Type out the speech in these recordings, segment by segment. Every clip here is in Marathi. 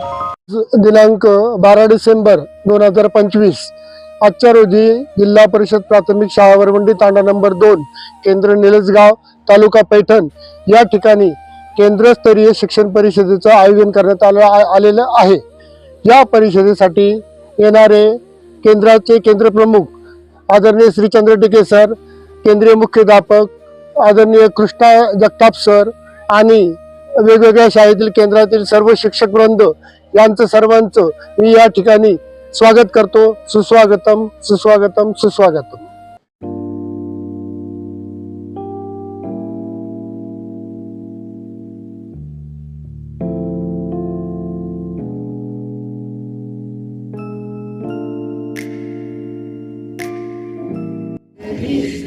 दिनांक बारा डिसेंबर दोन हजार पंचवीस. आजच्या रोजी जिल्हा परिषद प्राथमिक शाळा वरवंडी तांडा नंबर दोन केंद्र निलजगाव तालुका पैठण या ठिकाणी केंद्रस्तरीय शिक्षण परिषदेचं आयोजन करण्यात आलं आलेलं आहे. या परिषदेसाठी येणारे केंद्राचे केंद्रप्रमुख आदरणीय श्री चंद्र टिके सर केंद्रीय मुख्याध्यापक आदरणीय कृष्णा जगताप सर आणि वेगवेगळ्या शाळेतील केंद्रातील सर्व शिक्षक वृंद यांचं सर्वांचं मी या ठिकाणी स्वागत करतो सुस्वागतम सुस्वागतम सुस्वागतम Peace.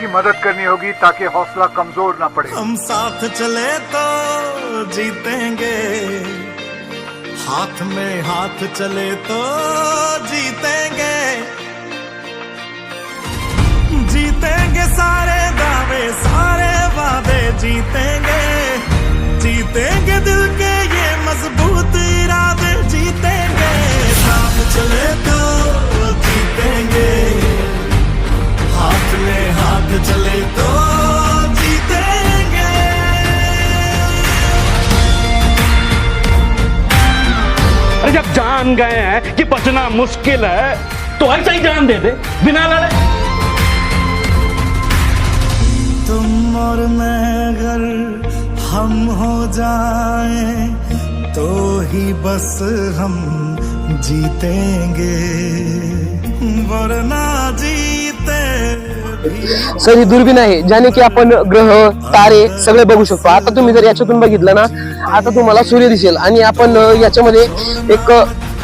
की मदद करनी होगी ताकि हौसला कमज़ोर ना पड़े। हम साथ चले तो जीतेंगे। हाथ में हाथ चले तो जीतेंगे। जीतेंगे सारे दावे, सारे वादे जीतेंगे। जीतेंगे दिल के अरे जब जान गए हैं कि बचना मुश्किल है तो ऐसा ही जान दे दे, बिना लड़े। तुम और मैं अगर हम हो जाए तो ही बस हम जीतेंगे। वरना भी सर ही दुर्बीण आहे ज्याने की आपण ग्रह तारे सगळे बघू शकतो. आता तुम्ही जर याच्यातून बघितलं ना आता तुम्हाला सूर्य दिसेल. आणि आपण याच्यामध्ये एक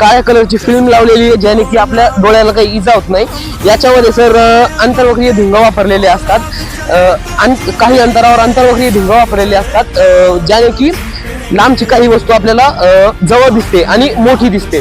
काळ्या कलरची फिल्म लावलेली आहे ज्याने की आपल्या डोळ्याला काही इजा होत नाही. याच्यामध्ये सर अ, आंतरवक्रीय भिंग वापरलेले असतात. काही अंतरावर आंतरवक्रीय भिंग वापरलेले असतात. ज्याने की लांबची काही वस्तू आपल्याला जवळ दिसते आणि मोठी दिसते.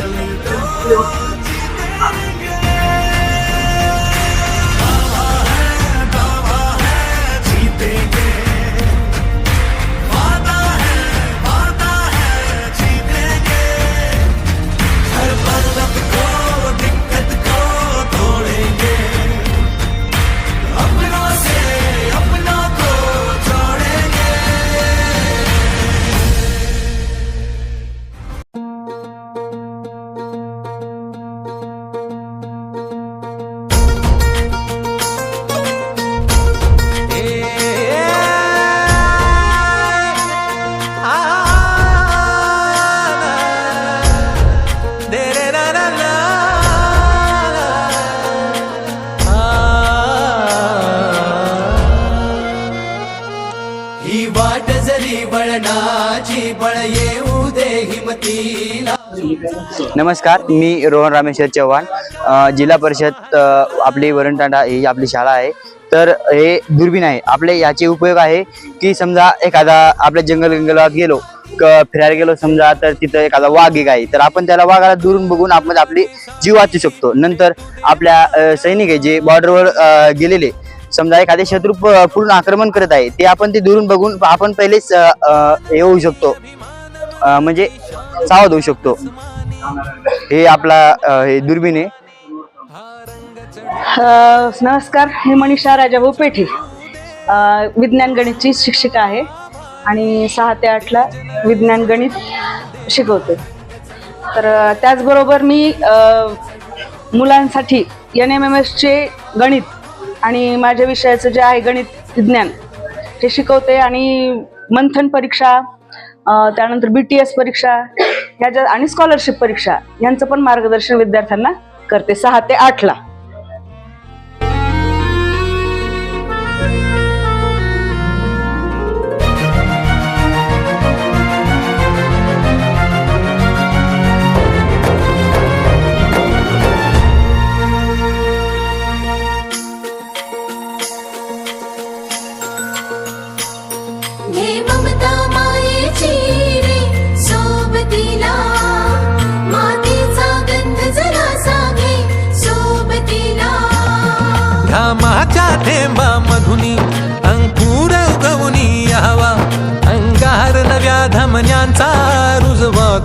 बळ येऊ दे हिमतीला. नमस्कार मी रोहन रामेश्वर चव्हाण. जिल्हा परिषद आपली वरणतांडा ही आपली शाळा आहे. तर हे दुर्बीण आहे. आपले याचे उपयोग आहे की समजा एखादा आपल्या जंगल जंगलात गेलो क- फिरायला गेलो समजा तर तिथं एखादा वाघ एक आहे तर आपण त्याला वाघाला दुरून बघून आपण आपली जीव वाचू शकतो. नंतर आपल्या सैनिक आहे जे बॉर्डरवर गेलेले समजा एखादे शत्रू पूर्ण आक्रमण करत आहे ते आपण ते दुरून बघून आपण पहिलेच हे होऊ शकतो. म्हणजे सावध होऊ शकतो. हे आपला हे दुर्बीण आहे. नमस्कार. मी मनीषा राजाभाऊ पेठे विज्ञान गणितची शिक्षिका आहे आणि सहा ते आठला विज्ञान गणित शिकवते. तर त्याचबरोबर मी मुलांसाठी एन एम एम एसचे गणित आणि माझ्या विषयाचं जे आहे गणित विज्ञान हे शिकवते आणि मंथन परीक्षा त्यानंतर बी टी एस परीक्षा ह्याच्या आणि स्कॉलरशिप परीक्षा यांचं पण मार्गदर्शन विद्यार्थ्यांना करते सहा ते आठला.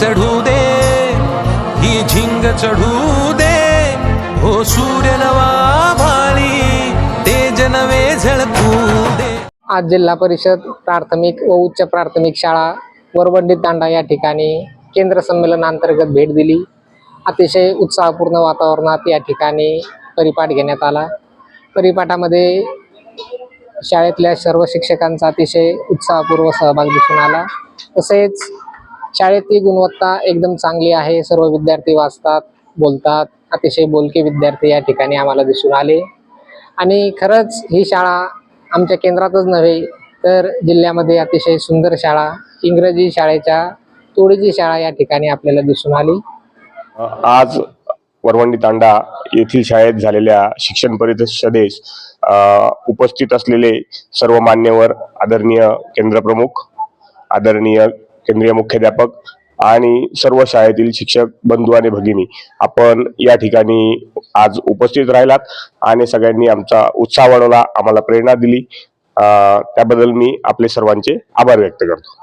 चढू दे ही झिंग चढू दे. हो सूर्य नवा भाळी तेज नवे झळकू दे. आज जिल्हा परिषद प्राथमिक व उच्च प्राथमिक शाळा वरवंडी तांडा या ठिकाणी केंद्र संमेलनांतर्गत भेट दिली. अतिशय उत्साहपूर्ण वातावरणात या ठिकाणी परिपाठ घेण्यात आला. परिपाठामध्ये शाळेतल्या सर्व शिक्षकांचा अतिशय उत्साहपूर्व सहभाग दिसून आला. तसेच शाळेतली गुणवत्ता एकदम चांगली आहे. सर्व विद्यार्थी वाचतात बोलतात. अतिशय बोलके विद्यार्थी या ठिकाणी आम्हाला दिसून आले. आणि खरंच ही शाळा आमच्या केंद्रातच नव्हे तर जिल्ह्यामध्ये अतिशय सुंदर शाळा इंग्रजी शाळेच्या तोडीची शाळा या ठिकाणी आपल्याला दिसून आली. आज वरवंडी तांडा येथील शाळेत झालेल्या शिक्षण परिषदेस उपस्थित असलेले सर्व मान्यवर आदरणीय केंद्रप्रमुख आदरणीय केंद्रीय मुख्याध्यापक आणि सर्व शाळेतील शिक्षक बंधू आणि भगिनी आपण या ठिकाणी आज उपस्थित राहिलात आणि सगळ्यांनी आमचा उत्साह वाढवला आम्हाला प्रेरणा दिली. त्याबद्दल मी आपले सर्वांचे आभार व्यक्त करतो.